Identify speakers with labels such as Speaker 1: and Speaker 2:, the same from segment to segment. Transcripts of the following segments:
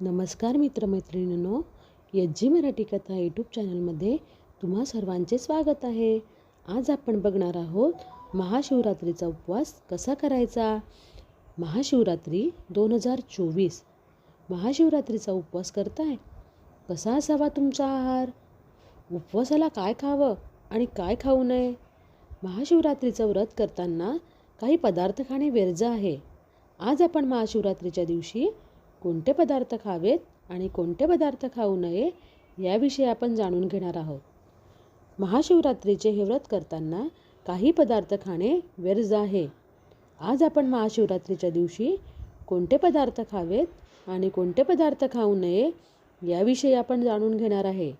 Speaker 1: नमस्कार मित्रमैत्रिणींनो H G Marathi कथा YouTube चॅनलमध्ये तुम्हा सर्वांचे स्वागत आहे. आज आपण बघणार आहोत महाशिवरात्रीचा उपवास कसा करायचा? महाशिवरात्री दोन हजार चोवीस महाशिवरात्रीचा उपवास करताय? कसा असावा तुमचा आहार? उपवासाला काय खावं आणि काय खाऊ नये? महाशिवरात्रीचं व्रत करताना काही पदार्थ खाणे वर्ज आहे. आज आपण महाशिवरात्रीच्या दिवशी कोणते पदार्थ खावेत आणि कोणते पदार्थ खाऊ नये याविषयी आपण जाणून घेणार आहोत. महाशिवरात्रीचे हे व्रत करताना काही पदार्थ खाणे व्यर्ज आहे. आज आपण महाशिवरात्रीच्या दिवशी कोणते पदार्थ खावेत आणि कोणते पदार्थ खाऊ नये याविषयी आपण जाणून घेणार आहे.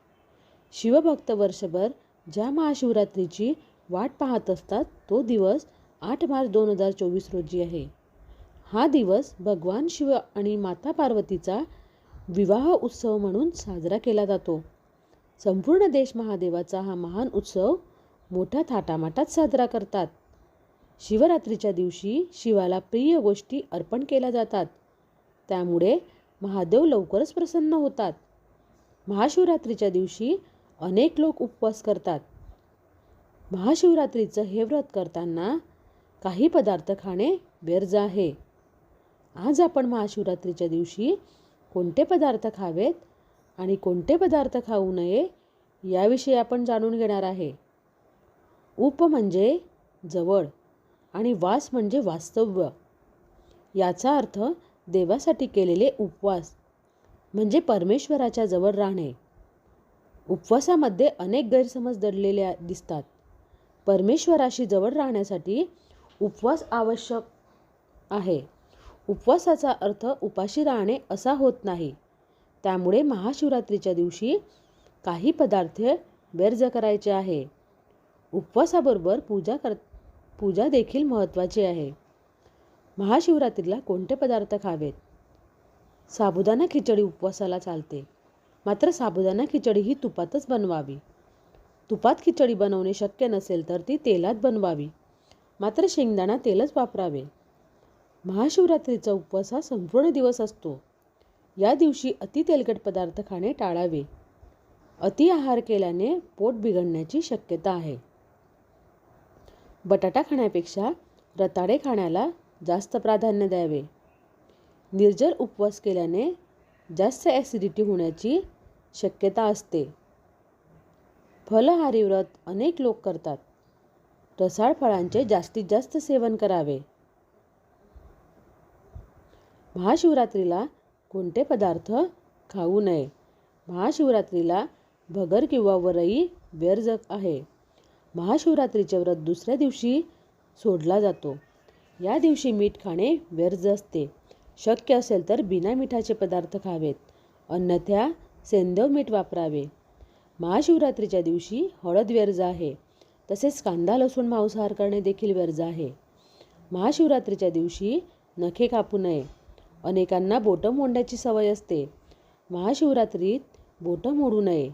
Speaker 1: शिवभक्त वर्षभर ज्या महाशिवरात्रीची वाट पाहत असतात तो दिवस आठ मार्च दोन हजार चोवीस रोजी आहे. हा दिवस भगवान शिव आणि माता पार्वतीचा विवाह उत्सव म्हणून साजरा केला जातो. संपूर्ण देश महादेवाचा हा महान उत्सव मोठ्या थाटामाटात साजरा करतात. शिवरात्रीच्या दिवशी शिवाला प्रिय गोष्टी अर्पण केल्या जातात. त्यामुळे महादेव लवकरच प्रसन्न होतात. महाशिवरात्रीच्या दिवशी अनेक लोक उपवास करतात. महाशिवरात्रीचं हे व्रत करताना काही पदार्थ खाणे व्यर्ज आहे. आज आपण महाशिवरात्रीच्या दिवशी कोणते पदार्थ खावेत आणि कोणते पदार्थ खाऊ नये याविषयी आपण जाणून घेणार आहे. उप म्हणजे जवळ आणि वास म्हणजे वास्तव्य. याचा अर्थ देवासाठी केलेले उपवास म्हणजे परमेश्वराच्या जवळ राहणे. उपवासामध्ये अनेक गैरसमज दडलेले दिसतात. परमेश्वराशी जवळ राहण्यासाठी उपवास आवश्यक आहे. उपवासाचा अर्थ उपाशी राहणे असा होत नाही. त्यामुळे महाशिवरात्रीच्या दिवशी काही पदार्थ व्यर्ज करायचे आहे. उपवासाबरोबर पूजा कर पूजा देखील महत्त्वाची आहे. महाशिवरात्रीला कोणते पदार्थ खावेत? साबुदाणा खिचडी उपवासाला चालते. मात्र साबुदाणा खिचडी ही तुपातच बनवावी. तुपात खिचडी बनवणे शक्य नसेल तर ती तेलात बनवावी. मात्र शेंगदाणा तेलच वापरावे. महाशिवरात्रीचा उपवास हा संपूर्ण दिवस असतो. या दिवशी अति तेलकट पदार्थ खाणे टाळावे. अति आहार केल्याने पोट बिघडण्याची शक्यता आहे. बटाटा खाण्यापेक्षा रताळे खाण्याला जास्त प्राधान्य द्यावे. निर्जल उपवास केल्याने जास्त ॲसिडिटी होण्याची शक्यता असते. फलहारी व्रत अनेक लोक करतात. रसाळ फळांचे जास्तीत जास्त सेवन करावे. महाशिवरात्रीला कोणते पदार्थ खाऊ नये? महाशिवरात्रीला भगर किंवा वरई व्यर्ज आहे. महाशिवरात्रीचे व्रत दुसऱ्या दिवशी सोडला जातो. या दिवशी मीठ खाणे व्यर्ज असते. शक्य असेल तर बिना मिठाचे पदार्थ खावेत. अन्यथा सेंदव मीठ वापरावे. महाशिवरात्रीच्या दिवशी हळद व्यर्ज आहे. तसेच कांदा लसूण मांसाहार करणे देखील व्यर्ज आहे. महाशिवरात्रीच्या दिवशी नखे कापू नये. अनेकांना बोटं मोडण्याची सवय असते. महाशिवरात्रीत बोटं मोडू नये.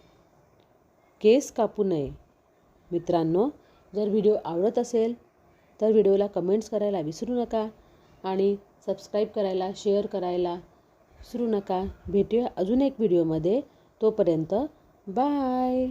Speaker 1: केस कापू नये. मित्रांनो जर व्हिडिओ आवडत असेल तर व्हिडिओला कमेंट्स करायला विसरू नका आणि सबस्क्राईब करायला शेअर करायला विसरू नका. भेटूया अजून एक व्हिडिओमध्ये. तोपर्यंत बाय!